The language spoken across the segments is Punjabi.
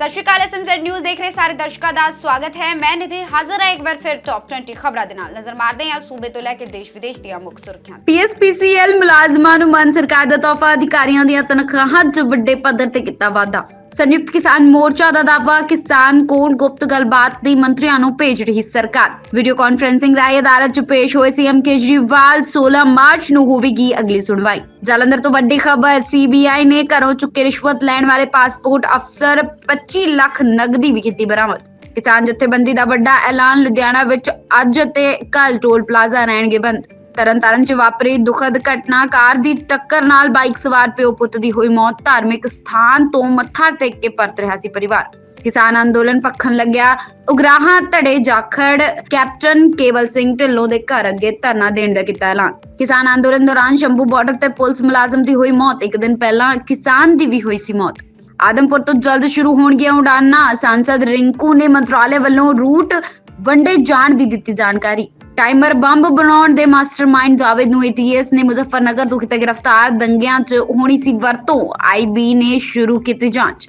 ਸਤਿ ਸ਼੍ਰੀ ਅਕਾਲ ਐਸਐਮਜ਼ੈਡ ਨਿਊਜ਼ ਦੇਖ ਰਹੇ ਸਾਰੇ ਦਰਸ਼ਕਾਂ ਦਾ ਸਵਾਗਤ ਹੈ। ਮੈਂ ਨਿਧੀ ਹਾਜ਼ਰ ਹਾਂ ਇੱਕ ਵਾਰ ਫਿਰ ਟੌਪ 20 ਖਬਰਾਂ ਦੇ ਨਾਲ। ਨਜ਼ਰ ਮਾਰਦੇ ਹਾਂ ਸੂਬੇ ਤੋਂ ਲੈ ਕੇ ਦੇਸ਼ ਵਿਦੇਸ਼ ਦੀਆਂ ਮੁੱਖ ਸੁਰਖੀਆਂ ਤੇ। ਪੀਐਸਪੀਸੀਐਲ ਮੁਲਾਜ਼ਮਾਂ ਨੂੰ ਮਾਨ ਸਰਕਾਰ ਦਾ ਤੋਹਫਾ, ਅਧਿਕਾਰੀਆਂ ਦੀਆਂ ਤਨਖਾਹਾਂ 'ਚ ਵੱਡੇ ਪੱਧਰ ਤੇ ਕੀਤਾ ਵਾਧਾ। ਸੰਯੁਕਤ ਕਿਸਾਨ ਮੋਰਚਾ ਦਾ ਦਾਅਵਾ, ਕਿਸਾਨ ਕੋਲ ਗੁਪਤ ਗੱਲਬਾਤ ਦੀ ਮੰਤਰੀਆਂ ਨੂੰ ਭੇਜ ਰਹੀ ਸਰਕਾਰ। ਵੀਡੀਓ ਕਾਨਫਰੈਂਸਿੰਗ ਰਾਹੀਂ ਅਦਾਲਤ 'ਚ ਪੇਸ਼ ਹੋਏ ਸੀਐਮ ਕੇਜਰੀਵਾਲ 16 ਮਾਰਚ ਨੂੰ ਹੋਵੇਗੀ ਅਗਲੀ ਸੁਣਵਾਈ। ਜਲੰਧਰ ਤੋਂ ਵੱਡੀ ਖਬਰ, ਸੀਬੀਆਈ ਨੇ ਘਰੋਂ ਚੁੱਕੇ ਰਿਸ਼ਵਤ ਲੈਣ ਵਾਲੇ ਪਾਸਪੋਰਟ ਅਫਸਰ 25 ਲੱਖ ਨਗਦੀ ਵੀ ਕੀਤੀ ਬਰਾਮਦ। ਕਿਸਾਨ ਜਥੇਬੰਦੀ ਦਾ ਵੱਡਾ ਐਲਾਨ ਲੁਧਿਆਣਾ ਵਿੱਚ ਅੱਜ ਅਤੇ ਕੱਲ ਟੋਲ ਪਲਾਜ਼ਾ ਰਹਿਣਗੇ ਬੰਦ। ਤਰਨਤਾਰਨ 'ਚ ਵਾਪਰੀ ਦੁਖਦ ਘਟਨਾ, ਕਾਰ ਦੀ ਟੱਕਰ ਨਾਲ ਬਾਈਕ ਸਵਾਰ ਪਿਓ ਪੁੱਤ ਦੀ ਹੋਈ ਮੌਤ ਧਾਰਮਿਕ ਸਥਾਨ ਤੋਂ ਮੱਥਾ ਟੇਕ ਕੇ ਪਰਤ ਰਿਹਾ ਸੀ ਪਰਿਵਾਰ। ਕਿਸਾਨ ਅੰਦੋਲਨ ਪੱਖਣ ਲੱਗਿਆ। ਉਗਰਾਹਾਂ ਧੜੇ ਜਾਖੜ, ਕੈਪਟਨ ਕੇਵਲ ਸਿੰਘ ਢਿੱਲੋਂ ਦੇ ਘਰ ਅੱਗੇ ਧਰਨਾ ਦੇਣ ਦਾ ਕੀਤਾ ਐਲਾਨ। ਕਿਸਾਨ ਅੰਦੋਲਨ ਦੌਰਾਨ ਸ਼ੰਭੂ ਬਾਰਡਰ ਤੇ ਪੁਲਿਸ ਮੁਲਾਜ਼ਮ ਦੀ ਹੋਈ ਮੌਤ। ਇੱਕ ਦਿਨ ਪਹਿਲਾਂ ਕਿਸਾਨ ਦੀ ਵੀ ਹੋਈ ਸੀ ਮੌਤ। ਆਦਮਪੁਰ ਤੋਂ ਜਲਦ ਸ਼ੁਰੂ ਹੋਣਗੀਆਂ ਉਡਾਨਾਂ ਸਾਂਸਦ ਰਿੰਕੂ ਨੇ ਮੰਤਰਾਲੇ ਵੱਲੋਂ ਰੂਟ ਵੰਡੇ ਜਾਣ ਦੀ ਦਿੱਤੀ ਜਾਣਕਾਰੀ। ਟਾਈਮਰ ਬੰਬ ਬਣਾਉਣ ਦੇ ਮਾਸਟਰਮਾਈਂਡ ਜਾਵੇਦ ਨੂੰ ਏਟੀਐਸ ਨੇ ਮੁਜ਼ੱਫਰਨਗਰ ਤੋਂ ਕੀਤਾ ਗ੍ਰਿਫਤਾਰ ਦੰਗਿਆਂ 'ਚ ਹੋਣੀ ਸੀ ਵਰਤੋਂ ਆਈਬੀ ਨੇ ਸ਼ੁਰੂ ਕੀਤੀ ਜਾਂਚ।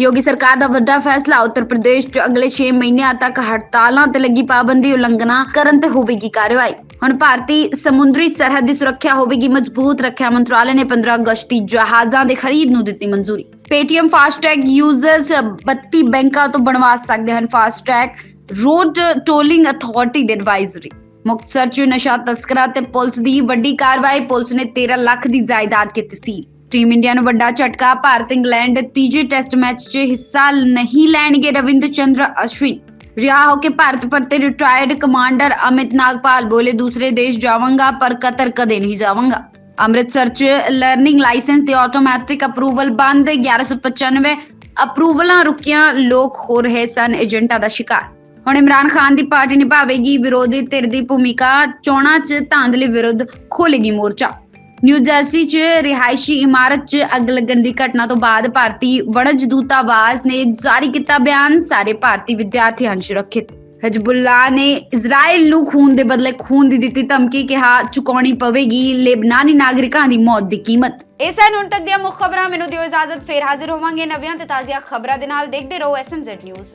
ਯੋਗੀ ਸਰਕਾਰ ਦਾ ਵੱਡਾ ਫੈਸਲਾ, ਉੱਤਰ ਪ੍ਰਦੇਸ਼ 'ਚ ਅਗਲੇ 6 ਮਹੀਨਿਆਂ ਤੱਕ ਹੜਤਾਲਾਂ ਤੇ ਲੱਗੀ ਪਾਬੰਦੀ ਉਲੰਘਣਾ ਕਰਨ ਤੇ ਹੋਵੇਗੀ ਕਾਰਵਾਈ। ਹੁਣ ਭਾਰਤੀ ਸਮੁੰਦਰੀ ਸਰਹੱਦ ਦੀ ਸੁਰੱਖਿਆ ਹੋਵੇਗੀ ਮਜ਼ਬੂਤ, ਰੱਖਿਆ ਮੰਤਰਾਲੇ ਨੇ 15 ਅਗਸਤੀ ਜਹਾਜ਼ਾਂ ਦੇ ਖਰੀਦ ਨੂੰ ਦਿੱਤੀ ਮਨਜ਼ੂਰੀ। ਪੇਟੀਐਮ ਫਾਸਟੈਗ ਯੂਜ਼ਰਸ 32 ਬੈਂਕਾਂ ਤੋਂ ਬਣਵਾ ਸਕਦੇ ਹਨ ਫਾਸਟੈਗ ਰੋਡ ਟੋਲਿੰਗ ਅਥਾਰਟੀ ਦੇ ਐਡਵਾਈਜ਼ਰੀ ਮੁਕਤਸਰ 'ਚ ਨਸ਼ਾ ਤਸਕਰਾਂ ਤੇ ਪੁਲਿਸ ਦੀ ਵੱਡੀ ਕਾਰਵਾਈ, ਪੁਲਿਸ ਨੇ 13 ਲੱਖ ਦੀ ਜਾਇਦਾਦ ਕੀਤੀ ਸੀ। ਟੀਮ ਇੰਡੀਆ ਨੂੰ ਵੱਡਾ ਝਟਕਾ, ਭਾਰਤ ਇੰਗਲੈਂਡ ਤੀਜੇ ਟੈਸਟ ਮੈਚ 'ਚ ਹਿੱਸਾ ਨਹੀਂ ਲੈਣਗੇ ਰਵਿੰਦਰ ਚੰਦਰ ਅਸ਼ਵਿਨ। ਰਿਹਾ ਹੋ ਕੇ ਭਾਰਤ ਪਰਤੇ ਰਿਟਾਇਰਡ ਕਮਾਂਡਰ ਅਮਿਤ ਨਾਗਪਾਲ, ਬੋਲੇ ਦੂਸਰੇ ਦੇਸ਼ ਜਾਵਾਂਗਾ, ਪਰ ਕਤਰ ਕਦੇ ਨਹੀਂ ਜਾਵਾਂਗਾ। ਅੰਮ੍ਰਿਤਸਰ 'ਚ ਲਰਨਿੰਗ ਲਾਇਸੈਂਸ ਤੇ ਆਟੋਮੈਟਿਕ ਅਪਰੂਵਲ ਬੰਦ 1195 ਅਪਰੂਵਲਾਂ ਰੁਕੀਆਂ, ਲੋਕ ਹੋ ਰਹੇ ਸਨ ਏਜੰਟਾਂ ਦਾ ਸ਼ਿਕਾਰ। ਹੁਣ ਇਮਰਾਨ ਖਾਨ ਦੀ ਪਾਰਟੀ ਨਿਭਾਵੇਗੀ, ਵਿਰੋਧੀ ਧਿਰ ਦੀ ਭੂਮਿਕਾ, ਚੋਣਾਂ 'ਚ ਧਾਂਦਲੀ ਵਿਰੁੱਧ ਖੋਲੇਗੀ ਮੋਰਚਾ। ਨਿਊ ਜਰਸੀ 'ਚ ਰਿਹਾਇਸ਼ੀ ਇਮਾਰਤ 'ਚ ਅੱਗ ਲੱਗਣ ਦੀ ਘਟਨਾ ਤੋਂ ਬਾਅਦ ਭਾਰਤੀ ਵਣਜ ਦੂਤਾਵਾਸ ਨੇ ਜਾਰੀ ਕੀਤਾ ਬਿਆਨ, ਸਾਰੇ ਭਾਰਤੀ ਵਿਦਿਆਰਥੀਆਂ ਨੂੰ ਸੁਰੱਖਿਅਤ। ਹਜਬੁੱਲਾ ਨੇ ਇਜ਼ਰਾਈਲ ਨੂੰ ਖੂਨ ਦੇ ਬਦਲੇ ਖੂਨ ਦੀ ਦਿੱਤੀ ਧਮਕੀ ਕਿਹਾ, ਚੁਕਾਉਣੀ ਪਵੇਗੀ ਲੇਬਨਾਨੀ ਨਾਗਰਿਕਾਂ ਦੀ ਮੌਤ ਦੀ ਕੀਮਤ। ਇਸ ਸਨ ਹੁਣ ਤੱਕ ਦੀਆਂ ਮੁੱਖ ਖਬਰਾਂ, ਮੈਨੂੰ ਦਿਓ ਇਜਾਜ਼ਤ, ਫੇਰ ਹਾਜ਼ਰ ਹੋਵਾਂਗੇ ਨਵੀਆਂ ਤੇ ਤਾਜ਼ੀਆਂ ਖਬਰਾਂ ਦੇ ਨਾਲ, ਦੇਖਦੇ ਰਹੋ ਐਸਐਮਜ਼ੈਡ ਨਿਊਜ਼